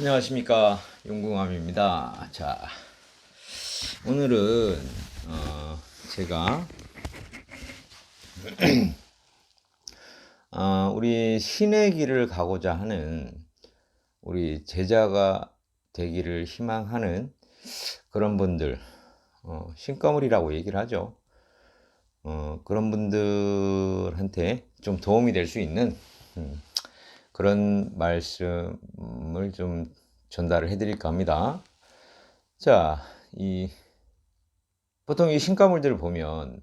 안녕하십니까 용궁함입니다. 자 오늘은 어, 제가 어, 우리 신의 길을 가고자 하는 우리 제자가 되기를 희망하는 그런 분들 어, 신과물이라고 얘기를 하죠. 어, 그런 분들한테 좀 도움이 될 수 있는 음, 그런 말씀을 좀 전달을 해드릴까 합니다. 자, 이 보통 이 신가물들을 보면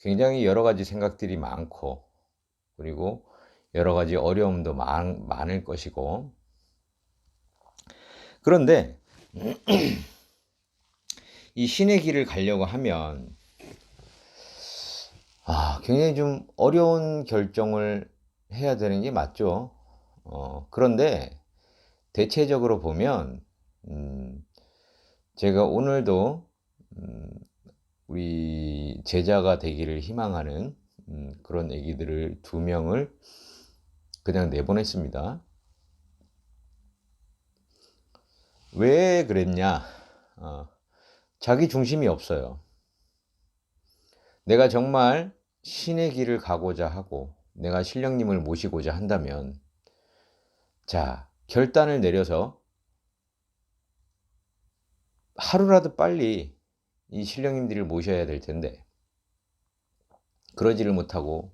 굉장히 여러 가지 생각들이 많고 그리고 여러 가지 어려움도 많, 많을 것이고 그런데 이 신의 길을 가려고 하면 아, 굉장히 좀 어려운 결정을 해야 되는 게 맞죠. 어, 그런데 대체적으로 보면, 음, 제가 오늘도, 음, 우리 제자가 되기를 희망하는, 음, 그런 애기들을 두 명을 그냥 내보냈습니다. 왜 그랬냐? 어, 자기 중심이 없어요. 내가 정말 신의 길을 가고자 하고, 내가 신령님을 모시고자 한다면, 자, 결단을 내려서 하루라도 빨리 이 신령님들을 모셔야 될 텐데, 그러지를 못하고,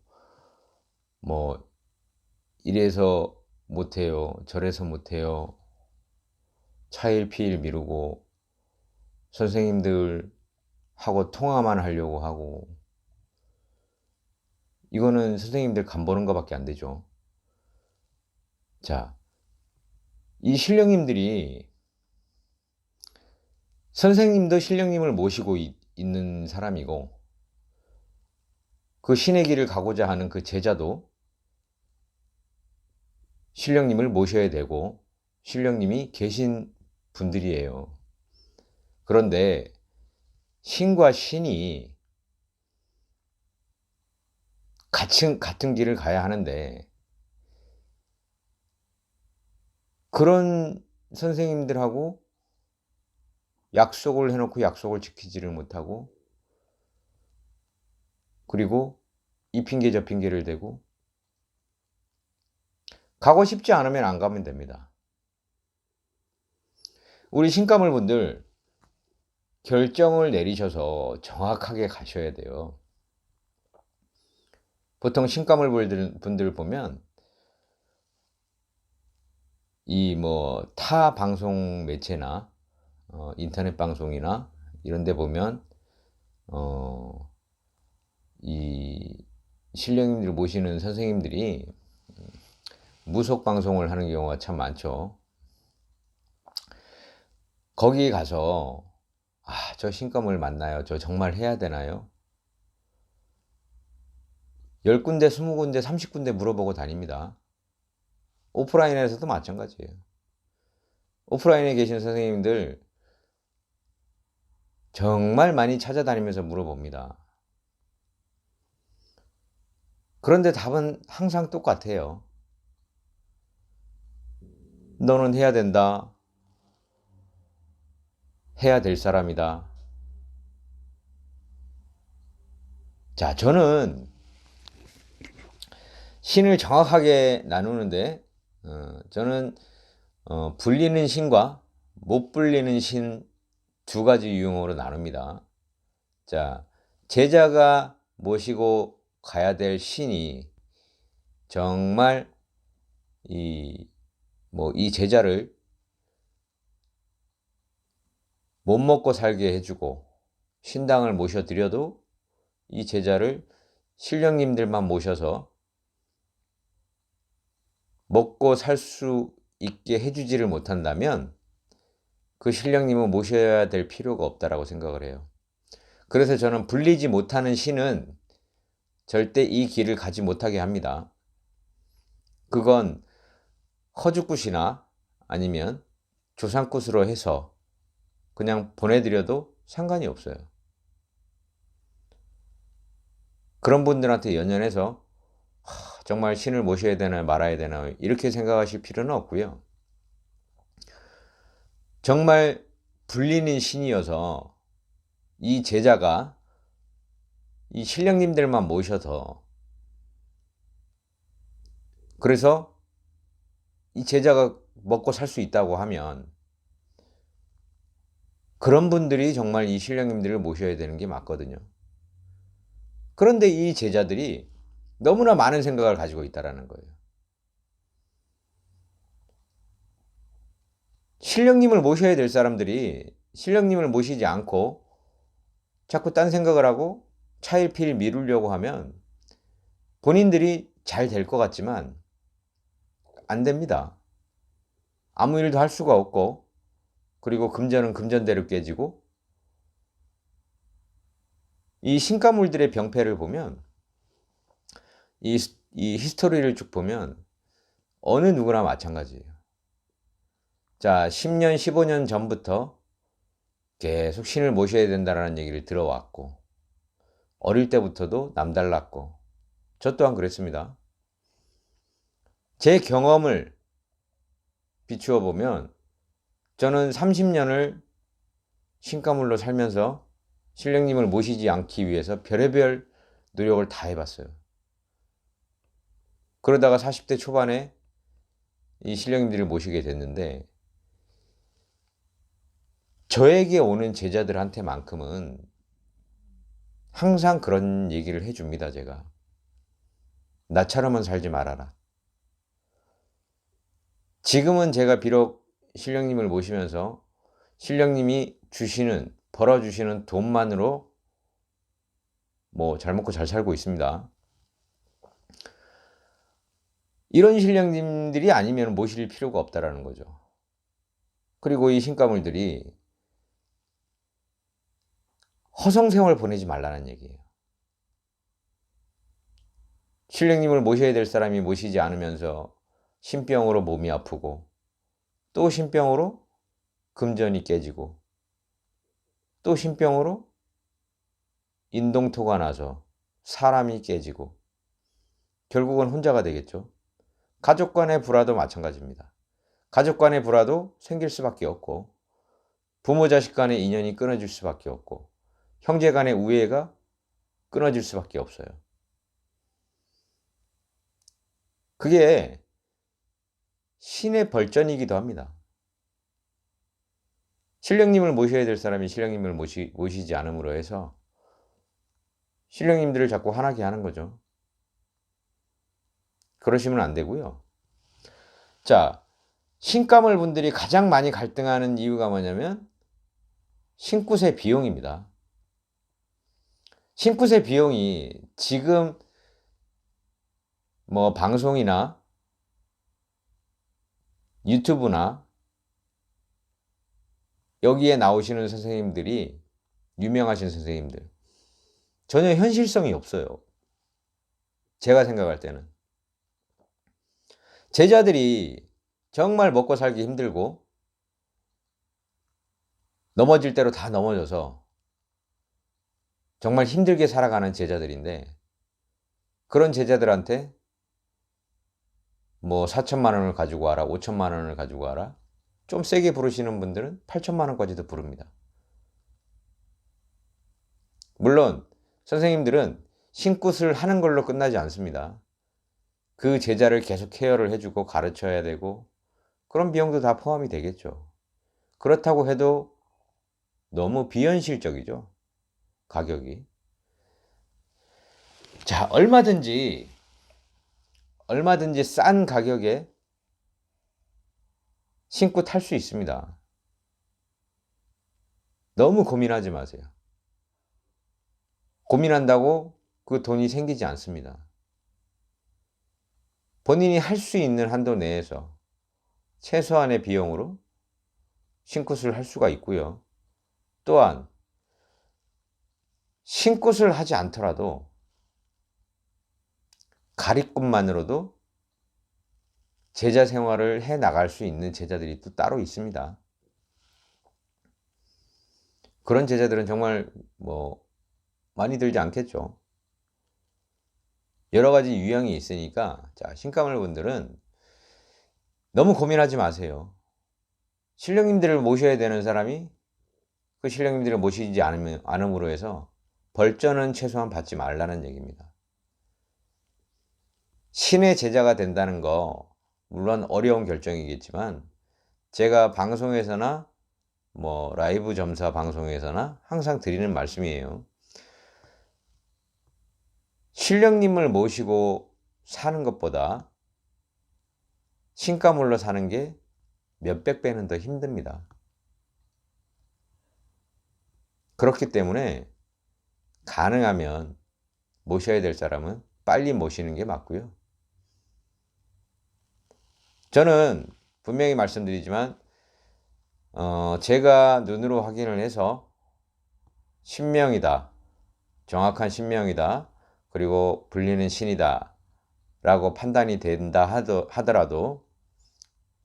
뭐, 이래서 못해요, 저래서 못해요, 차일피일 미루고, 선생님들 하고 통화만 하려고 하고, 이거는 선생님들 간 보는 것밖에 안 되죠. 자, 이 신령님들이 선생님도 신령님을 모시고 있, 있는 사람이고 그 신의 길을 가고자 하는 그 제자도 신령님을 모셔야 되고 신령님이 계신 분들이에요. 그런데 신과 신이 같은, 같은 길을 가야 하는데, 그런 선생님들하고 약속을 해놓고 약속을 지키지를 못하고, 그리고 이 핑계 저 핑계를 대고, 가고 싶지 않으면 안 가면 됩니다. 우리 신가물 분들 결정을 내리셔서 정확하게 가셔야 돼요. 보통 신가물 분들 보면 이 뭐 타 방송 매체나 어, 인터넷 방송이나 이런 데 보면 어, 이 신령님들 모시는 선생님들이 무속 방송을 하는 경우가 참 많죠. 거기 가서 아, 저 신감을 만나요. 저 정말 해야 되나요? 10군데, 20군데, 30군데 물어보고 다닙니다. 오프라인에서도 마찬가지예요. 오프라인에 계신 선생님들 정말 많이 찾아다니면서 물어봅니다. 그런데 답은 항상 똑같아요. 너는 해야 된다. 해야 될 사람이다. 자, 저는 신을 정확하게 나누는데 어, 저는 어, 불리는 신과 못 불리는 신 두 가지 유형으로 나눕니다. 자, 제자가 모시고 가야 될 신이 정말 이, 뭐, 이 제자를 못 먹고 살게 해주고, 신당을 모셔드려도 이 제자를 신령님들만 모셔서 먹고 살 수 있게 해주지를 못한다면 그 신령님은 모셔야 될 필요가 없다라고 생각을 해요. 그래서 저는 불리지 못하는 신은 절대 이 길을 가지 못하게 합니다. 그건 허죽굿이나 아니면 조상굿으로 해서 그냥 보내드려도 상관이 없어요. 그런 분들한테 연연해서 정말 신을 모셔야 되나 말아야 되나 이렇게 생각하실 필요는 없고요. 정말 불리는 신이어서 이 제자가 이 신령님들만 모셔서 그래서 이 제자가 먹고 살 수 있다고 하면 그런 분들이 정말 이 신령님들을 모셔야 되는 게 맞거든요. 그런데 이 제자들이 너무나 많은 생각을 가지고 있다라는 거예요. 신령님을 모셔야 될 사람들이 신령님을 모시지 않고 자꾸 딴 생각을 하고 차일피일 미루려고 하면 본인들이 잘 될 것 같지만 안 됩니다. 아무 일도 할 수가 없고 그리고 금전은 금전대로 깨지고 이 신가물들의 병폐를 보면 이, 이 히스토리를 쭉 보면 어느 누구나 마찬가지예요. 자, 10년, 15년 전부터 계속 신을 모셔야 된다는 얘기를 들어왔고, 어릴 때부터도 남달랐고, 저 또한 그랬습니다. 제 경험을 비추어 보면, 저는 30년을 신가물로 살면서 신령님을 모시지 않기 위해서 별의별 노력을 다 해봤어요. 그러다가 40대 초반에 이 신령님들을 모시게 됐는데, 저에게 오는 제자들한테만큼은 항상 그런 얘기를 해줍니다, 제가. 나처럼은 살지 말아라. 지금은 제가 비록 신령님을 모시면서 신령님이 주시는, 벌어주시는 돈만으로 뭐 잘 먹고 잘 살고 있습니다. 이런 신령님들이 아니면 모실 필요가 없다라는 거죠. 그리고 이 신가물들이 허송세월 보내지 말라는 얘기예요. 신령님을 모셔야 될 사람이 모시지 않으면서 신병으로 몸이 아프고 또 신병으로 금전이 깨지고 또 신병으로 인동토가 나서 사람이 깨지고 결국은 혼자가 되겠죠. 가족 간의 불화도 마찬가지입니다. 가족 간의 불화도 생길 수밖에 없고 부모 자식 간의 인연이 끊어질 수밖에 없고 형제 간의 우애가 끊어질 수밖에 없어요. 그게 신의 벌전이기도 합니다. 신령님을 모셔야 될 사람이 신령님을 모시, 모시지 않음으로 해서 신령님들을 자꾸 화나게 하는 거죠. 그러시면 안 되고요. 자, 신가물 분들이 가장 많이 갈등하는 이유가 뭐냐면 신굿의 비용입니다. 신굿의 비용이 지금 뭐 방송이나 유튜브나 여기에 나오시는 선생님들이 유명하신 선생님들 전혀 현실성이 없어요. 제가 생각할 때는 제자들이 정말 먹고 살기 힘들고 넘어질 대로 다 넘어져서 정말 힘들게 살아가는 제자들인데 그런 제자들한테 뭐 4천만 원을 가지고 와라, 5천만 원을 가지고 와라. 좀 세게 부르시는 분들은 8천만 원까지도 부릅니다. 물론 선생님들은 신굿을 하는 걸로 끝나지 않습니다. 그 제자를 계속 케어를 해주고 가르쳐야 되고 그런 비용도 다 포함이 되겠죠. 그렇다고 해도 너무 비현실적이죠. 가격이. 자, 얼마든지, 얼마든지 싼 가격에 신고 탈 수 있습니다. 너무 고민하지 마세요. 고민한다고 그 돈이 생기지 않습니다. 본인이 할 수 있는 한도 내에서 최소한의 비용으로 신굿을 할 수가 있고요. 또한 신굿을 하지 않더라도 가리꿈만으로도 제자 생활을 해 나갈 수 있는 제자들이 또 따로 있습니다. 그런 제자들은 정말 뭐 많이 들지 않겠죠. 여러 가지 유형이 있으니까 자 신가물 분들은 너무 고민하지 마세요. 신령님들을 모셔야 되는 사람이 그 신령님들을 모시지 않음으로 해서 벌전은 최소한 받지 말라는 얘기입니다. 신의 제자가 된다는 거 물론 어려운 결정이겠지만 제가 방송에서나 뭐 라이브 점사 방송에서나 항상 드리는 말씀이에요. 신령님을 모시고 사는 것보다 신가물로 사는 게 몇백 배는 더 힘듭니다. 그렇기 때문에 가능하면 모셔야 될 사람은 빨리 모시는 게 맞고요. 저는 분명히 말씀드리지만 어, 제가 눈으로 확인을 해서 신명이다. 정확한 신명이다. 그리고 불리는 신이다. 라고 판단이 된다 하더라도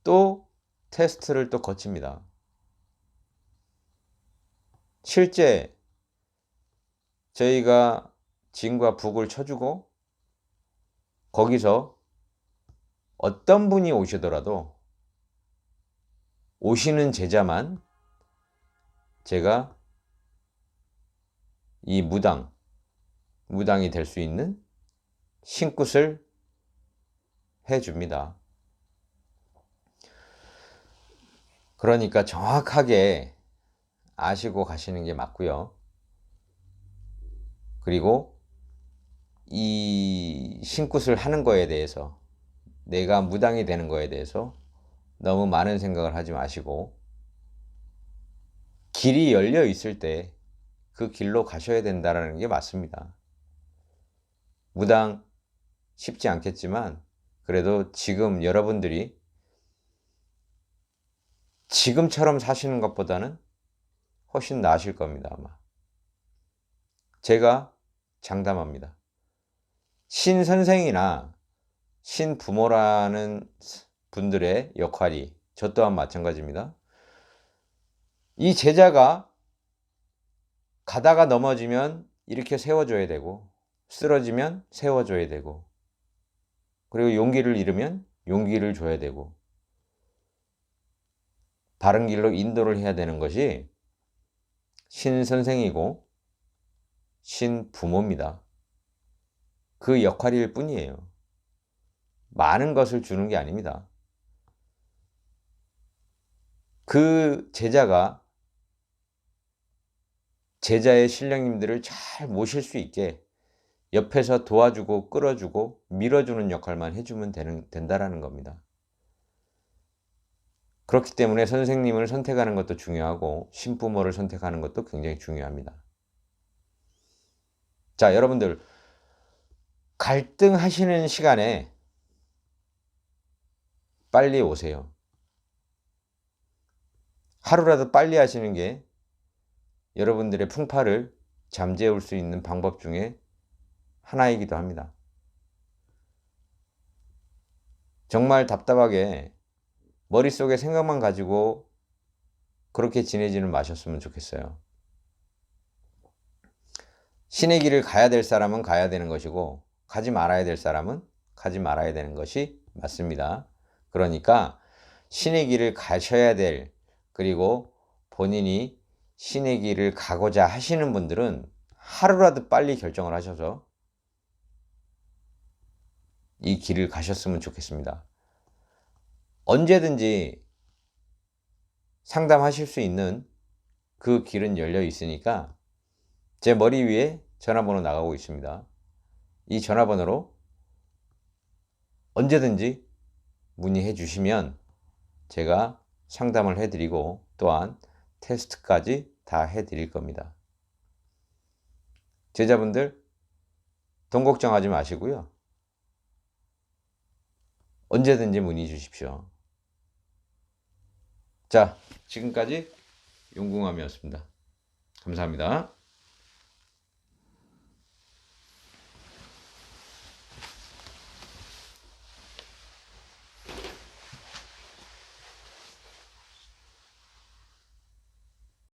또 테스트를 또 거칩니다. 실제 저희가 진과 북을 쳐주고 거기서 어떤 분이 오시더라도 오시는 제자만 제가 이 무당, 무당이 될 수 있는 신굿을 해줍니다. 그러니까 정확하게 아시고 가시는 게 맞고요. 그리고 이 신굿을 하는 거에 대해서 내가 무당이 되는 거에 대해서 너무 많은 생각을 하지 마시고 길이 열려 있을 때 그 길로 가셔야 된다는 게 맞습니다. 무당 쉽지 않겠지만 그래도 지금 여러분들이 지금처럼 사시는 것보다는 훨씬 나으실 겁니다, 아마. 제가 장담합니다. 신 선생이나 신 부모라는 분들의 역할이 저 또한 마찬가지입니다. 이 제자가 가다가 넘어지면 이렇게 세워줘야 되고 쓰러지면 세워줘야 되고 그리고 용기를 잃으면 용기를 줘야 되고 바른 길로 인도를 해야 되는 것이 신 선생이고 신 부모입니다. 그 역할일 뿐이에요. 많은 것을 주는 게 아닙니다. 그 제자가 제자의 신령님들을 잘 모실 수 있게 옆에서 도와주고 끌어주고 밀어주는 역할만 해주면 되는, 된다라는 겁니다. 그렇기 때문에 선생님을 선택하는 것도 중요하고 신부모를 선택하는 것도 굉장히 중요합니다. 자, 여러분들 갈등하시는 시간에 빨리 오세요. 하루라도 빨리 하시는 게 여러분들의 풍파를 잠재울 수 있는 방법 중에 하나이기도 합니다. 정말 답답하게 머릿속에 생각만 가지고 그렇게 지내지는 마셨으면 좋겠어요. 신의 길을 가야 될 사람은 가야 되는 것이고, 가지 말아야 될 사람은 가지 말아야 되는 것이 맞습니다. 그러니까 신의 길을 가셔야 될, 그리고 본인이 신의 길을 가고자 하시는 분들은 하루라도 빨리 결정을 하셔서 이 길을 가셨으면 좋겠습니다. 언제든지 상담하실 수 있는 그 길은 열려 있으니까 제 머리 위에 전화번호 나가고 있습니다. 이 전화번호로 언제든지 문의해 주시면 제가 상담을 해드리고 또한 테스트까지 다 해드릴 겁니다. 제자분들 돈 걱정하지 마시고요. 언제든지 문의 주십시오. 자, 지금까지 용궁함이었습니다. 감사합니다.